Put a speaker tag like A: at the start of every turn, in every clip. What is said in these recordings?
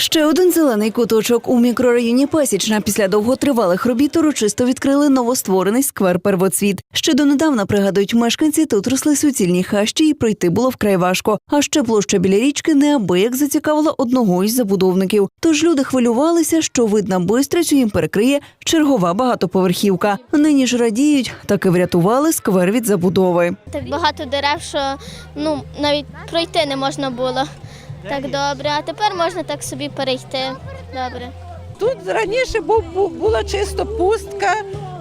A: Ще один зелений куточок у мікрорайоні Пасічна після довготривалих робіт урочисто відкрили новостворений сквер Первоцвіт. Ще донедавна пригадують мешканці, тут росли суцільні хащі, і пройти було вкрай важко. А ще площа біля річки неабияк зацікавила одного із забудовників. Тож люди хвилювалися, що вид на бистрицю їм перекриє чергова багатоповерхівка. Нині ж радіють, таки врятували сквер від забудови.
B: Так багато дерев, що ну навіть пройти не можна було так добре. А тепер можна так собі перейти. Добре.
C: Тут раніше був, був- була чисто пустка,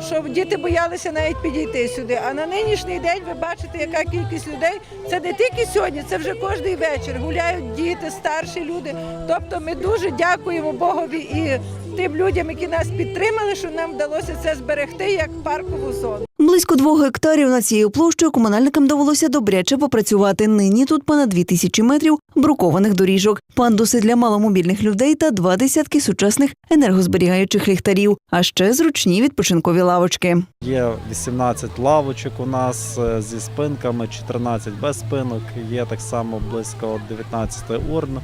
C: що діти боялися навіть підійти сюди. А на нинішній день ви бачите, яка кількість людей. Це не тільки сьогодні, це вже кожний вечір. Гуляють діти, старші люди. Тобто ми дуже дякуємо Богові і тим людям, які нас підтримали, що нам вдалося це зберегти як паркову зону.
A: Близько двох гектарів над цією площею комунальникам довелося добряче попрацювати. Нині тут понад дві тисячі метрів брукованих доріжок, пандуси для маломобільних людей та два десятки сучасних енергозберігаючих ліхтарів, а ще зручні відпочинкові лавочки.
D: Є 18 лавочок у нас е, зі спинками, 14 без спинок. Є так само близько 19 урн.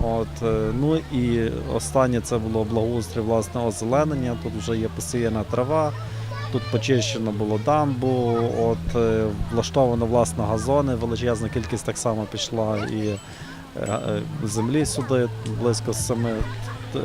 D: От, е, ну і останнє це було благоустрій власне озеленення. Тут вже є посіяна трава, тут почищено було дамбу, от, е, влаштовано власне газони, величезна кількість так само пішла і землі сюди, близько 7,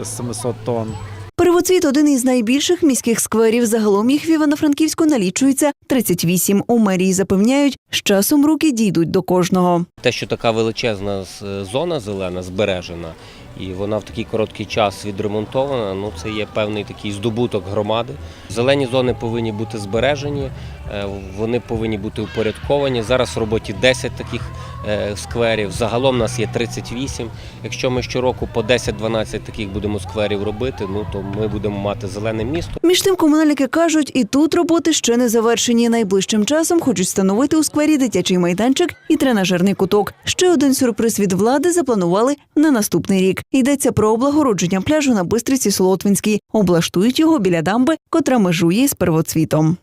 D: 700 тонн.
A: Первоцвіт один із найбільших міських скверів. Загалом їх в Івано-Франківську налічується 38. У мерії запевняють, з часом руки дійдуть до кожного.
E: Те, що така величезна зона зелена збережена, і вона в такий короткий час відремонтована, ну це є певний такий здобуток громади. Зелені зони повинні бути збережені, е, вони повинні бути упорядковані. Зараз в роботі 10 таких е, скверів. Загалом нас є 38. Якщо ми щороку по 10-12 таких будемо скверів робити, ну то ми будемо мати зелене місто.
A: Між тим комунальники кажуть, і тут роботи ще не завершені. Найближчим часом хочуть встановити у сквері дитячий майданчик і тренажерний куток. Ще один сюрприз від влади запланували на наступний рік. Йдеться про облагородження пляжу на Бистриці Солотвинській. Облаштують його біля дамби, котра межує з первоцвітом.